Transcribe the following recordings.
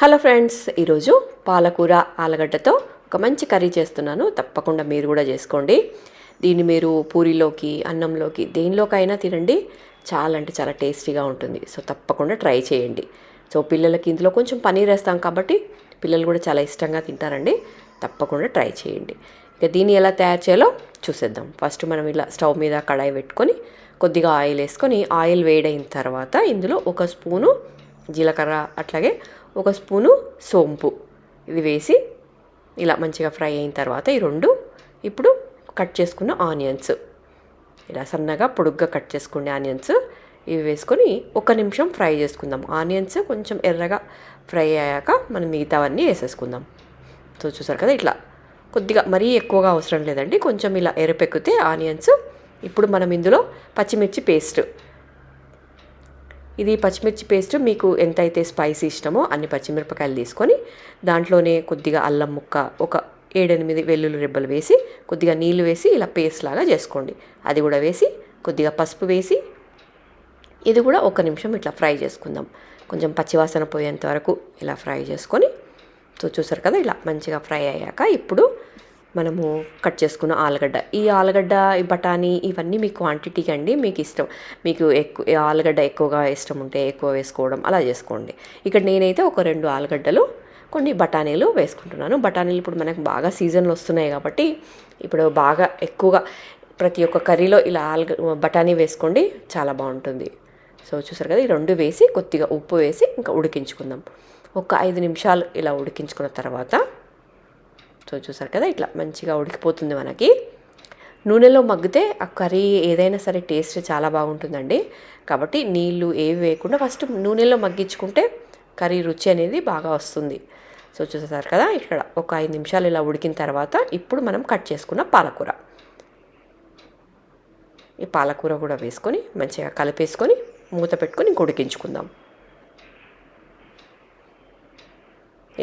Hello friends ఈరోజు పాలకూర ఆలుగడ్డతో ఒక మంచి కర్రీ చేస్తున్నాను. తప్పకుండా మీరు కూడా చేసుకోండి. దీన్ని మీరు పూరిలోకి అన్నంలోకి దేనిలోకైనా తినండి. చాలా అంటే చాలా టేస్టీగా ఉంటుంది. సో తప్పకుండా ట్రై చేయండి. సో పిల్లలకి ఇందులో కొంచెం పనీర్ వేస్తాం కాబట్టి పిల్లలు కూడా చాలా ఇష్టంగా తింటారండి. తప్పకుండా ట్రై చేయండి. ఇక దీన్ని ఎలా తయారు చేయాలో చూసేద్దాం. ఫస్ట్ మనం ఇలా స్టవ్ మీద కడాయి పెట్టుకొని కొద్దిగా ఆయిల్ వేసుకొని ఆయిల్ వేడైన తర్వాత ఇందులో ఒక స్పూను జీలకర్ర అట్లాగే ఒక స్పూను సోంపు. ఇది వేసి ఇలా మంచిగా ఫ్రై అయిన తర్వాత ఈ రెండు ఇప్పుడు కట్ చేసుకున్న ఆనియన్స్. ఇలా సన్నగా పొడుగ్గా కట్ చేసుకునే ఆనియన్స్. ఇవి వేసుకొని ఒక నిమిషం ఫ్రై చేసుకుందాం. ఆనియన్స్ కొంచెం ఎర్రగా ఫ్రై అయ్యాక మనం మిగతావన్నీ వేసేసుకుందాం. సో చూసారు కదా ఇట్లా. కొద్దిగా మరీ ఎక్కువగా అవసరం లేదండి. కొంచెం ఇలా ఎరపెక్కితే ఆనియన్స్. ఇప్పుడు మనం ఇందులో పచ్చిమిర్చి పేస్ట్ ఇది పచ్చిమిర్చి పేస్ట్. మీకు ఎంతైతే స్పైసీ ఇష్టమో అన్ని పచ్చిమిరపకాయలు తీసుకొని దాంట్లోనే కొద్దిగా అల్లం ముక్క ఒక ఏడెనిమిది వెల్లుల్లి రెబ్బలు వేసి కొద్దిగా నీళ్ళు వేసి ఇలా పేస్ట్ లాగా చేసుకోండి. అది కూడా వేసి కొద్దిగా పసుపు వేసి ఇది కూడా ఒక నిమిషం ఇట్లా ఫ్రై చేసుకుందాం. కొంచెం పచ్చివాసన పోయేంత వరకు ఇలా ఫ్రై చేసుకొని సో చూసారు కదా ఇలా మంచిగా ఫ్రై అయ్యాక ఇప్పుడు మనము కట్ చేసుకున్న ఆలుగడ్డ. ఈ ఆలుగడ్డ ఈ బఠానీ ఇవన్నీ మీ క్వాంటిటీకి అండి మీకు ఇష్టం. మీకు ఎక్కువ ఆలుగడ్డ ఎక్కువగా ఇష్టం ఉంటే ఎక్కువ వేసుకోవడం అలా చేసుకోండి. ఇక్కడ నేనైతే ఒక రెండు ఆలుగడ్డలు కొన్ని బఠానీలు వేసుకుంటున్నాను. బఠానీలు ఇప్పుడు మనకు బాగా సీజన్లు వస్తున్నాయి కాబట్టి ఇప్పుడు బాగా ఎక్కువగా ప్రతి ఒక్క కర్రీలో ఇలా ఆలుగ బఠానీ వేసుకోండి చాలా బాగుంటుంది. సో చూసారు కదా ఈ రెండు వేసి కొద్దిగా ఉప్పు వేసి ఇంకా ఉడికించుకుందాం. ఒక ఐదు నిమిషాలు ఇలా ఉడికించుకున్న తర్వాత సో చూసారు కదా ఇట్లా మంచిగా ఉడికిపోతుంది మనకి. నూనెలో మగ్గితే ఆ కర్రీ ఏదైనా సరే టేస్ట్ చాలా బాగుంటుందండి. కాబట్టి నీళ్ళు ఏవి వేయకుండా ఫస్ట్ నూనెలో మగ్గించుకుంటే కర్రీ రుచి అనేది బాగా వస్తుంది. సో చూసేసారు కదా ఇక్కడ ఒక ఐదు నిమిషాలు ఇలా ఉడికిన తర్వాత ఇప్పుడు మనం కట్ చేసుకున్న పాలకూర. ఈ పాలకూర కూడా వేసుకొని మంచిగా కలిపేసుకొని మూత పెట్టుకొని ఇంక ఉడికించుకుందాం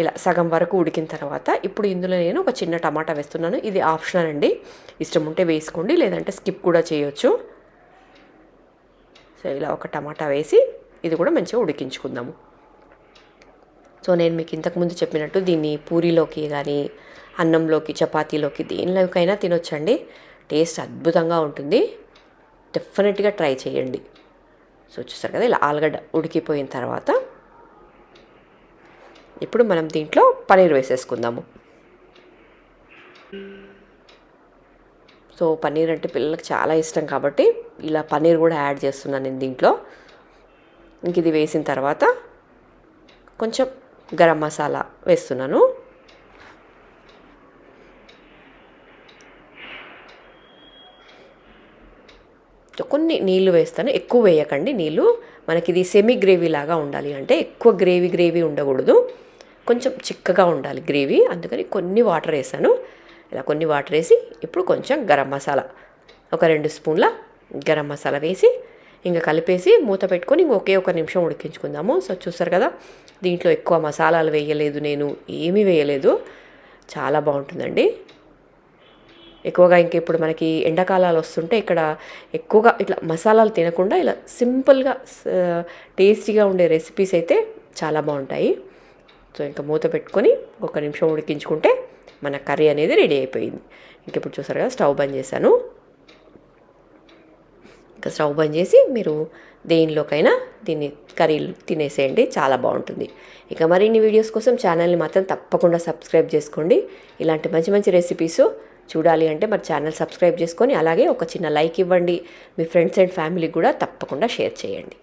ఇలా సగం వరకు ఉడికిన తర్వాత ఇప్పుడు ఇందులో నేను ఒక చిన్న టమాటా వేస్తున్నాను. ఇది ఆప్షనల్ అండి. ఇష్టం ఉంటే వేసుకోండి లేదంటే స్కిప్ కూడా చేయొచ్చు. సో ఇలా ఒక టమాటా వేసి ఇది కూడా మంచిగా ఉడికించుకుందాము. సో నేను మీకు ఇంతకుముందు చెప్పినట్టు దీన్ని పూరీలోకి కానీ అన్నంలోకి చపాతీలోకి దేనిలోకైనా తినొచ్చండి. టేస్ట్ అద్భుతంగా ఉంటుంది. డెఫినెట్గా ట్రై చేయండి. సో చూస్తారు కదా ఇలా ఆలుగడ్డ ఉడికిపోయిన తర్వాత ఇప్పుడు మనం దీంట్లో పన్నీర్ వేసేసుకుందాము. సో పన్నీర్ అంటే పిల్లలకు చాలా ఇష్టం కాబట్టి ఇలా పన్నీర్ కూడా యాడ్ చేస్తున్నాను నేను దీంట్లో. ఇంక ఇది వేసిన తర్వాత కొంచెం గరం మసాలా వేస్తున్నాను. కొన్ని నీళ్ళు వేస్తాను. ఎక్కువ వేయకండి నీళ్ళు మనకి ఇది సెమీ గ్రేవీ లాగా ఉండాలి అంటే ఎక్కువ గ్రేవీ గ్రేవీ ఉండకూడదు. కొంచెం చిక్కగా ఉండాలి గ్రేవీ. అందుకని కొన్ని వాటర్ వేసాను. ఇలా కొన్ని వాటర్ వేసి ఇప్పుడు కొంచెం గరం మసాలా. ఒక రెండు స్పూన్ల గరం మసాలా వేసి ఇంకా కలిపేసి మూత పెట్టుకొని ఇంకా ఒకే ఒక నిమిషం ఉడికించుకుందాము. సో చూస్తారు కదా దీంట్లో ఎక్కువ మసాలాలు వేయలేదు నేను ఏమీ వేయలేదు. చాలా బాగుంటుందండి. ఎక్కువగా ఇంక ఇప్పుడు మనకి ఎండాకాలాలు వస్తుంటే ఇక్కడ ఎక్కువగా ఇట్లా మసాలాలు తినకుండా ఇలా సింపుల్గా టేస్టీగా ఉండే రెసిపీస్ అయితే చాలా బాగుంటాయి. సో ఇంకా మూత పెట్టుకొని ఒక నిమిషం ఉడికించుకుంటే మన కర్రీ అనేది రెడీ అయిపోయింది. ఇంక ఇప్పుడు చూసారు కదా స్టవ్ బంద్ చేశాను. ఇంకా స్టవ్ బంద్ చేసి మీరు దేనిలోకైనా దీన్ని కర్రీ తినేసేయండి చాలా బాగుంటుంది. ఇక మరిన్ని వీడియోస్ కోసం ఛానల్ని మాత్రం తప్పకుండా సబ్స్క్రైబ్ చేసుకోండి. ఇలాంటి మంచి మంచి రెసిపీస్ చూడాలి అంటే మరి ఛానల్ సబ్స్క్రైబ్ చేసుకొని అలాగే ఒక చిన్న లైక్ ఇవ్వండి. మీ ఫ్రెండ్స్ అండ్ ఫ్యామిలీకి కూడా తప్పకుండా షేర్ చేయండి.